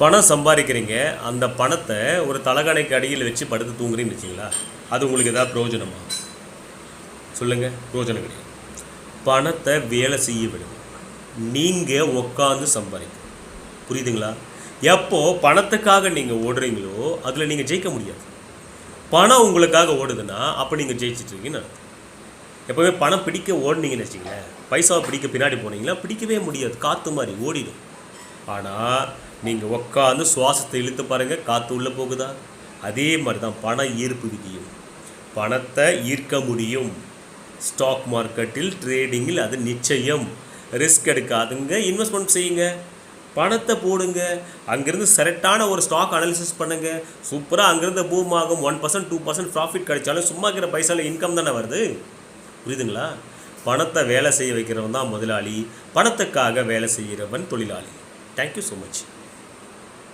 பணம் சம்பாதிக்கிறீங்க அந்த பணத்தை ஒரு தலகாணைக்கு அடியில் வச்சு படுத்து தூங்குறீங்கன்னு வச்சிங்களா? அது உங்களுக்கு எதாவது பிரயோஜனமா? சொல்லுங்கள் பிரயோஜனம் கிடையாது. பணத்தை வேலை செய்ய விடுங்க. நீங்கள் உட்காந்து சம்பாதிக்கணும். புரியுதுங்களா? எப்போ பணத்துக்காக நீங்கள் ஓடுறீங்களோ அதில் நீங்கள் ஜெயிக்க முடியாது. பணம் உங்களுக்காக ஓடுதுன்னா அப்போ நீங்கள் ஜெயிச்சிட்ருக்கீங்கன்னு அர்த்தம். எப்போவுமே பணம் பிடிக்க ஓடுனீங்கன்னு வச்சிங்களேன். பைசாவை பிடிக்க பின்னாடி போனீங்களா? பிடிக்கவே முடியாது. காற்று மாதிரி ஓடிடும். ஆனால் நீங்கள் உட்காந்து சுவாசத்தை இழுத்து பாருங்கள் காற்று உள்ளே போகுதா? அதே மாதிரி தான் பண ஈர்ப்பு விதியும். பணத்தை ஈர்க்க முடியும். ஸ்டாக் மார்க்கெட்டில் ட்ரேடிங்கில் அது நிச்சயம். ரிஸ்க் எடுக்காதுங்க இன்வெஸ்ட்மெண்ட் செய்யுங்க. பணத்தை போடுங்க. அங்கேருந்து செரெக்டான ஒரு ஸ்டாக் அனாலிசிஸ் பண்ணுங்கள் சூப்பராக அங்கேருந்து பூம் ஆகும். One percent two percent profit கிடைச்சாலும் சும்மா இருக்கிற பைசாவில் இன்கம் தானே வருது? புரியுதுங்களா? பணத்தை வேலை செய்ய வைக்கிறவன் தான் முதலாளி. பணத்துக்காக வேலை செய்கிறவன் தொழிலாளி. Thank you so much